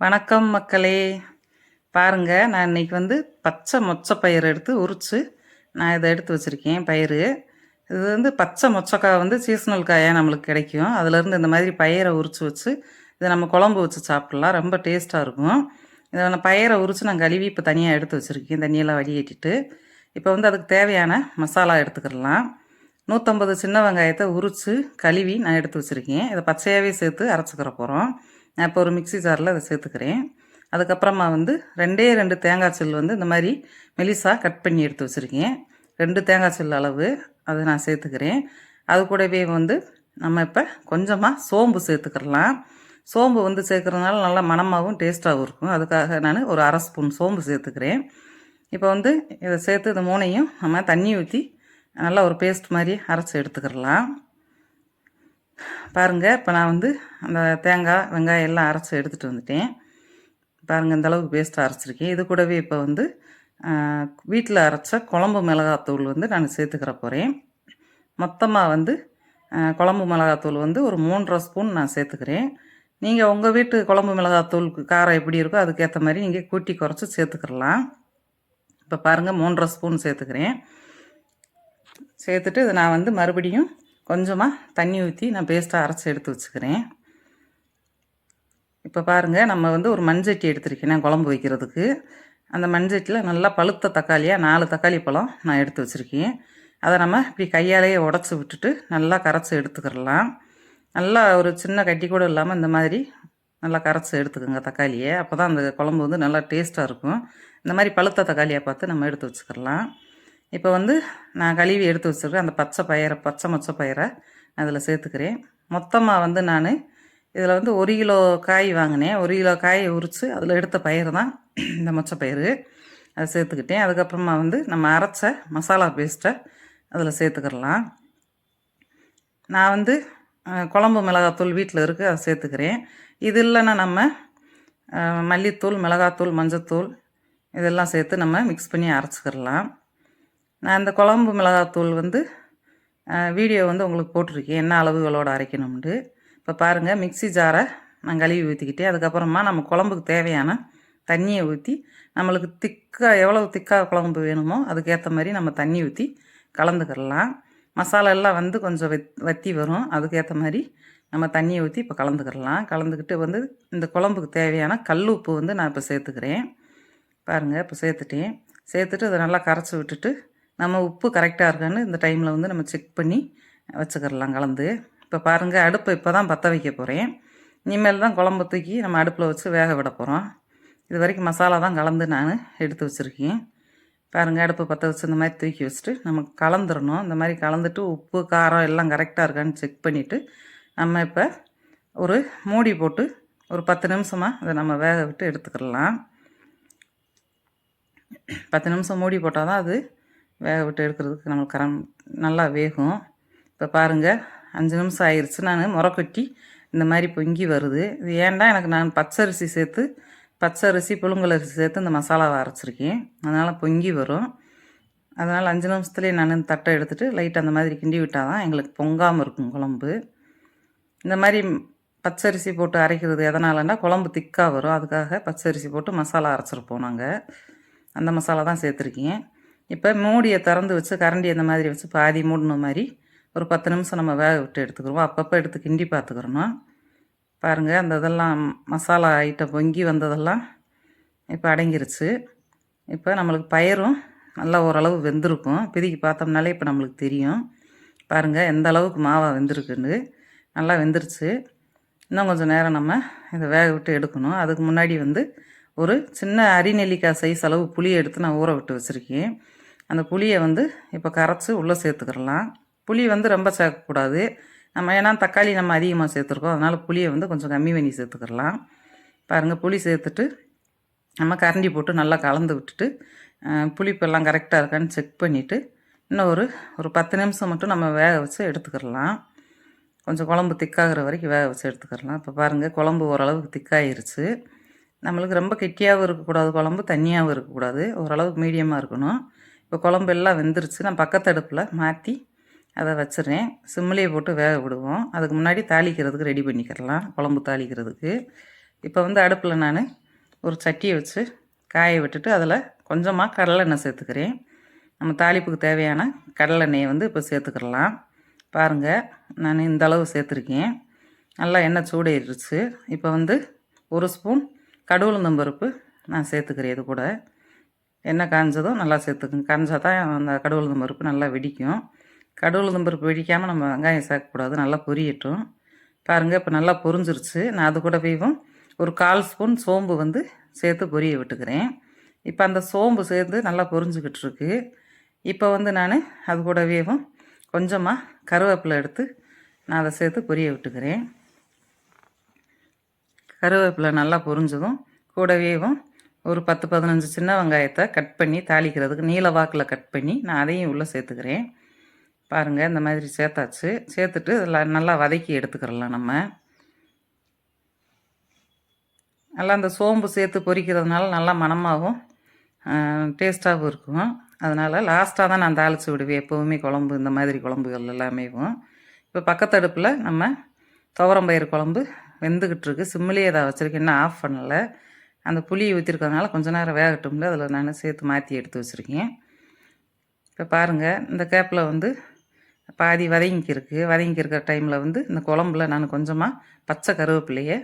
வணக்கம் மக்களே. பாருங்க நான் இன்னைக்கு வந்து பச்சை மொச்சை பயிர் எடுத்து உரித்து நான் இதை எடுத்து வச்சுருக்கேன் பயிர் இது வந்து பச்சை மொச்சக்காய் வந்து சீசனல் காயாக நம்மளுக்கு கிடைக்கும். அதுலேருந்து இந்த மாதிரி பயிரை உரித்து வச்சு இதை நம்ம குழம்பு வச்சு சாப்பிட்லாம். ரொம்ப டேஸ்ட்டாக இருக்கும். இதை நான் பயிரை உரித்து நான் கழுவி இப்போ தனியாக எடுத்து வச்சுருக்கேன். தண்ணியெல்லாம் வடிகட்டிட்டு. இப்போ வந்து அதுக்கு தேவையான மசாலா எடுத்துக்கிடலாம் நூற்றம்பது சின்ன வெங்காயத்தை உரித்து கழுவி நான் எடுத்து வச்சுருக்கேன். இதை பச்சையாகவே சேர்த்து அரைச்சிக்கிற போகிறோம் நான் இப்போ ஒரு மிக்சி ஜாரில் அதை சேர்த்துக்கிறேன். அதுக்கப்புறமா வந்து ரெண்டே ரெண்டு தேங்காய் சில் வந்து இந்த மாதிரி மெலிசாக கட் பண்ணி எடுத்து வச்சுருக்கேன். ரெண்டு தேங்காய் சில் அளவு அதை நான் சேர்த்துக்கிறேன். அது கூடவே வந்து நம்ம இப்போ கொஞ்சமாக சோம்பு சேர்த்துக்கிறலாம் சோம்பு வந்து சேர்க்குறதுனால நல்லா மணமாகவும் டேஸ்ட்டாகவும் இருக்கும். அதுக்காக நான் ஒரு அரை ஸ்பூன் சோம்பு சேர்த்துக்கிறேன். இப்போ வந்து இதை சேர்த்து இந்த மூணையும் நம்ம தண்ணி ஊற்றி நல்லா ஒரு பேஸ்ட் மாதிரி அரைச்சி எடுத்துக்கிடலாம் பாருங்கள் இப்போ நான் வந்து அந்த தேங்காய் வெங்காயம் எல்லாம் அரைச்சி எடுத்துகிட்டு வந்துட்டேன். பாருங்கள் இந்த அளவுக்கு பேஸ்ட் அரைச்சிருக்கேன். இது கூடவே இப்போ வந்து வீட்டில் அரைச்ச குழம்பு மிளகாத்தூள் வந்து நான் சேர்த்துக்கிற போகிறேன் மொத்தமாக வந்து குழம்பு மிளகாத்தூள் வந்து ஒரு மூன்றரை ஸ்பூன் நான் சேர்த்துக்கிறேன். நீங்கள் உங்கள் வீட்டு குழம்பு மிளகாத்தூளுக்கு காரம் எப்படி இருக்கோ அதுக்கேற்ற மாதிரி நீங்கள் கூட்டி குறைச்சி சேர்த்துக்கிடலாம். இப்போ பாருங்கள் மூன்றரை ஸ்பூன் சேர்த்துக்கிறேன். சேர்த்துட்டு இதை நான் வந்து மறுபடியும் கொஞ்சமாக தண்ணி ஊற்றி நான் பேஸ்ட்டாக அரைச்சி எடுத்து வச்சுக்கிறேன். இப்போ பாருங்கள் நம்ம வந்து ஒரு மண்சட்டி எடுத்திருக்கேன் நான் குழம்பு வைக்கிறதுக்கு. அந்த மண்சட்டியில் நல்லா பழுத்த தக்காளியாக நாலு தக்காளி பழம் நான் எடுத்து வச்சுருக்கேன். அதை நம்ம இப்படி கையாலேயே உடச்சி விட்டுட்டு நல்லா கரைச்சி எடுத்துக்கிடலாம் நல்லா ஒரு சின்ன கட்டி கூட இல்லாமல் இந்த மாதிரி நல்லா கரைச்சி எடுத்துக்கோங்க தக்காளியை. அப்போ தான் அந்த குழம்பு வந்து நல்லா டேஸ்ட்டாக இருக்கும். இந்த மாதிரி பழுத்த தக்காளியை பார்த்து நம்ம எடுத்து வச்சுக்கிடலாம் இப்போ வந்து நான் கழுவி எடுத்து வச்சுருக்கேன் அந்த பச்சை பயிரை பச்சை மொச்சை பயிரை அதில் சேர்த்துக்கிறேன். மொத்தமாக வந்து நான் இதில் வந்து ஒரு கிலோ காய் வாங்கினேன். ஒரு கிலோ காயை உரித்து அதில் எடுத்த பயிர் தான் இந்த மொச்சை பயிர் அதை சேர்த்துக்கிட்டேன். அதுக்கப்புறமா வந்து நம்ம அரைச்ச மசாலா பேஸ்ட்டை அதில் சேர்த்துக்கிடலாம் நான் வந்து குழம்பு மிளகாத்தூள் வீட்டில் இருக்குது அதை சேர்த்துக்கிறேன். இது இல்லைன்னா நம்ம மல்லித்தூள் மிளகாத்தூள் மஞ்சத்தூள் இதெல்லாம் சேர்த்து நம்ம மிக்ஸ் பண்ணி அரைச்சிக்கிடலாம் நான் இந்த குழம்பு மிளகாத்தூள் வந்து வீடியோ வந்து உங்களுக்கு போட்டிருக்கேன். என்ன அளவுகளோடு அரைக்கணும்னு இப்போ பாருங்கள் மிக்ஸி ஜாரை நான் கழுவி ஊற்றிக்கிட்டே அதுக்கப்புறமா நம்ம குழம்புக்கு தேவையான தண்ணியை ஊற்றி நம்மளுக்கு திக்காக எவ்வளோ திக்காக குழம்பு வேணுமோ அதுக்கேற்ற மாதிரி நம்ம தண்ணி ஊற்றி கலந்துக்கிடலாம். மசாலா எல்லாம் வந்து கொஞ்சம் வெத் வத்தி வரும். அதுக்கேற்ற மாதிரி நம்ம தண்ணியை ஊற்றி இப்போ கலந்துக்கிடலாம். கலந்துக்கிட்டு வந்து இந்த குழம்புக்கு தேவையான கல் உப்பு வந்து நான் இப்போ சேர்த்துக்கிறேன். பாருங்கள் இப்போ சேர்த்துட்டேன். சேர்த்துட்டு அதை நல்லா கரைச்சி விட்டுட்டு நம்ம உப்பு கரெக்டாக இருக்கான்னு இந்த டைமில் வந்து நம்ம செக் பண்ணி வச்சுக்கிறலாம் கலந்து. இப்போ பாருங்கள் அடுப்பை இப்போ தான் பற்ற வைக்க போகிறேன் இனிமேல் தான் குழம்பு தூக்கி நம்ம அடுப்பில் வச்சு வேக விட போகிறோம் இது வரைக்கும் மசாலா தான் கலந்து நான் எடுத்து வச்சுருக்கேன். பாருங்கள் அடுப்பு பற்ற வச்சு இந்த மாதிரி தூக்கி வச்சுட்டு நம்ம கலந்துடணும் இந்த மாதிரி கலந்துட்டு உப்பு காரம் எல்லாம் கரெக்டாக இருக்கான்னு செக் பண்ணிவிட்டு நம்ம இப்போ ஒரு மூடி போட்டு ஒரு பத்து நிமிஷமாக அதை நம்ம வேக விட்டு எடுத்துக்கிடலாம் பத்து நிமிஷம் மூடி போட்டால் தான் அது வேக விட்டு எடுக்கிறதுக்கு நம்மளுக்கு கரம் நல்லா வேகும். இப்போ பாருங்கள் அஞ்சு நிமிஷம் ஆயிடுச்சு நான் முறக்கொட்டி இந்த மாதிரி பொங்கி வருது. இது ஏன்டா எனக்கு நான் பச்சரிசி சேர்த்து பச்சரிசி புழுங்கலரிசி சேர்த்து இந்த மசாலாவை அரைச்சிருக்கேன். அதனால் பொங்கி வரும். அதனால் அஞ்சு நிமிஷத்துலேயே நான் தட்டை எடுத்துகிட்டு லைட் அந்த மாதிரி கிண்டி விட்டால் தான் எங்களுக்கு பொங்காமல் இருக்கும் குழம்பு. இந்த மாதிரி பச்சரிசி போட்டு அரைக்கிறது எதனாலன்னா குழம்பு திக்காக வரும். அதுக்காக பச்சரிசி போட்டு மசாலா அரைச்சிருப்போம் நாங்கள் அந்த மசாலா தான் சேர்த்துருக்கேன். இப்போ மூடியை திறந்து வச்சு கரண்டி அந்த மாதிரி வச்சு பாதி மூடின மாதிரி ஒரு பத்து நிமிஷம் நம்ம வேக விட்டு எடுத்துக்கிறோம் அப்பப்போ எடுத்து கிண்டி பார்த்துக்கிறணும் பாருங்கள் அந்த இதெல்லாம் மசாலா ஐட்டம் பொங்கி வந்ததெல்லாம் இப்போ அடங்கிருச்சு. இப்போ நம்மளுக்கு பயிரும் நல்லா ஓரளவு வெந்திருக்கும். பிதுக்கி பார்த்தோம்னாலே இப்போ நம்மளுக்கு தெரியும். பாருங்கள் எந்த அளவுக்கு மாவா வெந்திருக்குன்னு. நல்லா வெந்துருச்சு. இன்னும் கொஞ்சம் நேரம் நம்ம இதை வேக விட்டு எடுக்கணும். அதுக்கு முன்னாடி வந்து ஒரு சின்ன அரிநெல்லிக்காய் சைஸ் அளவு புளியை எடுத்து நான் ஊற விட்டு வச்சுருக்கேன். அந்த புளியை வந்து இப்போ கரைச்சி உள்ளே சேர்த்துக்கிறலாம். புளி வந்து ரொம்ப சேர்க்கக்கூடாது. நம்ம ஏன்னா தக்காளி நம்ம அதிகமாக சேர்த்துருக்கோம். அதனால் புளியை வந்து கொஞ்சம் கம்மி பண்ணி சேர்த்துக்கிறலாம். பாருங்கள் புளி சேர்த்துட்டு நம்ம கரண்டி போட்டு நல்லா கலந்து விட்டுட்டு புளிப்பெல்லாம் கரெக்டாக இருக்கான்னு செக் பண்ணிவிட்டு இன்னும் ஒரு ஒரு பத்து நிமிஷம் மட்டும் நம்ம வேக வச்சு எடுத்துக்கிடலாம் கொஞ்சம் குழம்பு திக்காகிற வரைக்கும் வேக வச்சு எடுத்துக்கிடலாம் இப்போ பாருங்கள் குழம்பு ஓரளவுக்கு திக்காயிருச்சு. நம்மளுக்கு ரொம்ப கெட்டியாகவும் இருக்கக்கூடாது. குழம்பு தண்ணியாகவும் இருக்கக்கூடாது. ஓரளவுக்கு மீடியமாக இருக்கணும். இப்போ குழம்பு எல்லாம் வெந்துருச்சு. நான் பக்கத்து அடுப்பில் மாற்றி அதை வச்சிடுறேன். சிம்மிலேயே போட்டு வேக விடுவோம். அதுக்கு முன்னாடி தாளிக்கிறதுக்கு ரெடி பண்ணிக்கிறலாம். குழம்பு தாளிக்கிறதுக்கு. இப்போ வந்து அடுப்பில் நான் ஒரு சட்டியை வச்சு காய விட்டுட்டு அதில் கொஞ்சமாக கடலெண்ணெய் சேர்த்துக்கிறேன். நம்ம தாளிப்புக்கு தேவையான கடலெண்ணெயை வந்து இப்போ சேர்த்துக்கிடலாம் பாருங்கள் நான் இந்த அளவு சேர்த்துருக்கேன். நல்லா எண்ணெய் சூடேறிடுச்சு. இப்போ வந்து ஒரு ஸ்பூன் கடவுளுந்தம்பருப்பு நான் சேர்த்துக்கிறேன் இது கூட. எண்ணெய் காஞ்சதும் நல்லா சேர்த்துக்கும் காஞ்சா தான் அந்த கடுகுளுந்தம் பருப்பு நல்லா வெடிக்கும். கடுகுளுந்தம் பருப்பு வெடிக்காமல் நம்ம வெங்காயம் சேர்க்கக்கூடாது. நல்லா பொரியட்டும். பாருங்கள் இப்போ நல்லா பொரிஞ்சிருச்சு. நான் அது கூட போய்வும் ஒரு கால் ஸ்பூன் சோம்பு வந்து சேர்த்து பொரிய விட்டுக்கிறேன். இப்போ அந்த சோம்பு சேர்ந்து நல்லா பொரிஞ்சுக்கிட்டு இருக்கு. இப்போ வந்து நான் அது கூடவேவும் கொஞ்சமாக கருவேப்பிலை எடுத்து நான் அதை சேர்த்து பொரிய விட்டுக்கிறேன். கருவேப்பிலை நல்லா பொரிஞ்சதும் கூடவேவும் ஒரு பத்து பதினஞ்சு சின்ன வெங்காயத்தை கட் பண்ணி தாளிக்கிறதுக்கு நீல வாக்கில் கட் பண்ணி நான் அதையும் உள்ளே சேர்த்துக்கிறேன். பாருங்கள் இந்த மாதிரி சேர்த்தாச்சு. சேர்த்துட்டு இதில் நல்லா வதக்கி எடுத்துக்கிறலாம் நம்ம. நல்லா அந்த சோம்பு சேர்த்து பொரிக்கிறதுனால நல்லா மணமாகவும் டேஸ்ட்டாகவும் இருக்கும். அதனால் லாஸ்ட்டாக தான் நான் தாளித்து விடுவேன். எப்போவுமே குழம்பு இந்த மாதிரி குழம்புகள் எல்லாமேவும். இப்போ பக்கத்து அடுப்பில் நம்ம துவரம்பயிறு குழம்பு வெந்துக்கிட்டு இருக்கு. சிம்மிலேயே தான் வச்சுருக்கேன். இன்னும் ஆஃப் பண்ணலை. அந்த புளி ஊற்றிருக்கிறதுனால கொஞ்ச நேரம் வேகட்டும்ல. அதில் நான் சேர்த்து மாற்றி எடுத்து வச்சுருக்கேன். இப்போ பாருங்கள் இந்த கேப்பில் வந்து பாதி வதங்கிக்கிருக்கு வதங்கியிருக்கிற டைமில் வந்து இந்த குழம்புல நான் கொஞ்சமாக பச்சை கருவேப்பிலையை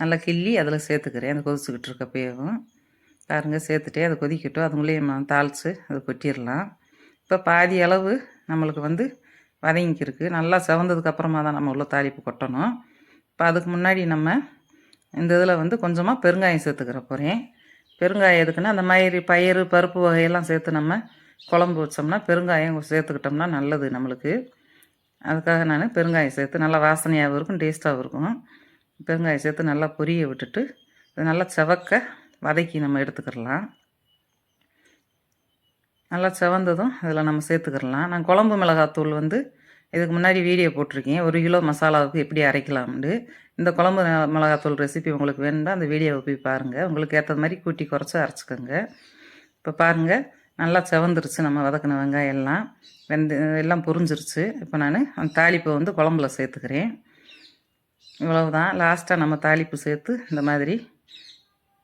நல்லா கிள்ளி அதில் சேர்த்துக்கிறேன். அந்த கொதிச்சுக்கிட்டு இருக்கப்பேவும் பாருங்கள் சேர்த்துட்டே அதை கொதிக்கட்டும். அதுங்களையும் மூலியமாக தாளித்து அதை கொட்டிடலாம். இப்போ பாதி அளவு நம்மளுக்கு வந்து வதங்கிக்கிருக்கு நல்லா செவந்ததுக்கு அப்புறமா தான் நம்ம உள்ள தாளிப்பு கொட்டணும். இப்போ அதுக்கு முன்னாடி நம்ம இந்த இதில் வந்து கொஞ்சமாக பெருங்காயம் சேர்த்துக்கிற போகிறேன் பெருங்காயம் எதுக்குன்னா அந்த மாதிரி பயிறு பருப்பு வகையெல்லாம் சேர்த்து நம்ம குழம்பு வச்சோம்னா பெருங்காயம் சேர்த்துக்கிட்டோம்னா நல்லது நம்மளுக்கு. அதுக்காக நான் பெருங்காயம் சேர்த்து நல்லா வாசனையாகவும் இருக்கும் டேஸ்ட்டாகவும் இருக்கும். பெருங்காயம் சேர்த்து நல்லா பொரிய விட்டுட்டு நல்லா செவக்க வதக்கி நம்ம எடுத்துக்கிடலாம். நல்லா செவந்ததும் அதில் நம்ம சேர்த்துக்கிடலாம். நான் குழம்பு மிளகாத்தூள் வந்து இதுக்கு முன்னாடி வீடியோ போட்டிருக்கேன். ஒரு கிலோ மசாலாவுக்கு எப்படி அரைக்கலாம்னு இந்த குழம்பு மிளகாத்தூள் ரெசிபி உங்களுக்கு வேணும்னா அந்த வீடியோவை போய் பாருங்கள் உங்களுக்கு ஏற்ற மாதிரி கூட்டி குறைச்சி அரைச்சிக்கோங்க. இப்போ பாருங்கள் நல்லா செவந்துருச்சு நம்ம வதக்கின வெங்காயம் எல்லாம். வெந்து எல்லாம் புரிஞ்சிருச்சு. இப்போ நான் அந்த தாளிப்பை வந்து குழம்புல சேர்த்துக்கிறேன். இவ்வளவுதான். லாஸ்ட்டாக நம்ம தாளிப்பு சேர்த்து இந்த மாதிரி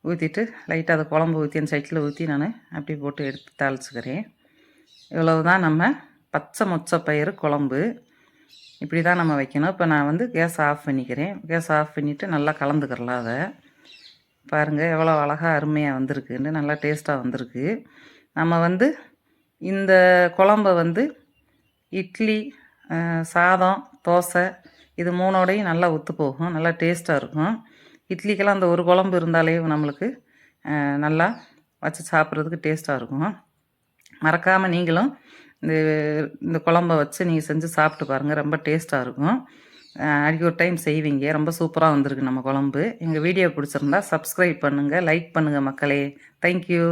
ஊற்றிட்டு லைட்டாக அதை குழம்பு ஊற்றி அந்த சைட்டில் ஊற்றி நான் அப்படி போட்டு எடுத்து தாளிச்சுக்கிறேன். இவ்வளவு தான் நம்ம பச்சை மொச்சை பயிறு குழம்பு. இப்படி தான் நம்ம வைக்கணும். இப்போ நான் வந்து கேஸ் ஆஃப் பண்ணிக்கிறேன். கேஸ் ஆஃப் பண்ணிவிட்டு நல்லா கலந்துக்கிறலாம் அதை. பாருங்கள் எவ்வளோ அழகாக அருமையாக வந்திருக்குன்னு நல்லா டேஸ்ட்டாக வந்திருக்கு. நம்ம வந்து இந்த குழம்ப வந்து இட்லி சாதம் தோசை இது மூணோடையும் நல்லா ஒத்து போகும். நல்லா டேஸ்ட்டாக இருக்கும். இட்லிக்கெல்லாம் அந்த ஒரு குழம்பு இருந்தாலே நம்மளுக்கு நல்லா வச்சு சாப்பிட்றதுக்கு டேஸ்ட்டாக இருக்கும். மறக்காமல் நீங்களும் இந்த இந்த குழம்ப வச்சு நீங்கள் செஞ்சு சாப்பிட்டு பாருங்கள் ரொம்ப டேஸ்ட்டாக இருக்கும். அடிக்க ஒரு டைம் செய்வீங்க. ரொம்ப சூப்பராக வந்திருக்கு நம்ம குழம்பு. எங்கள் வீடியோ பிடிச்சிருந்தா சப்ஸ்கிரைப் பண்ணுங்கள் லைக் பண்ணுங்கள் மக்களே. தேங்க்யூ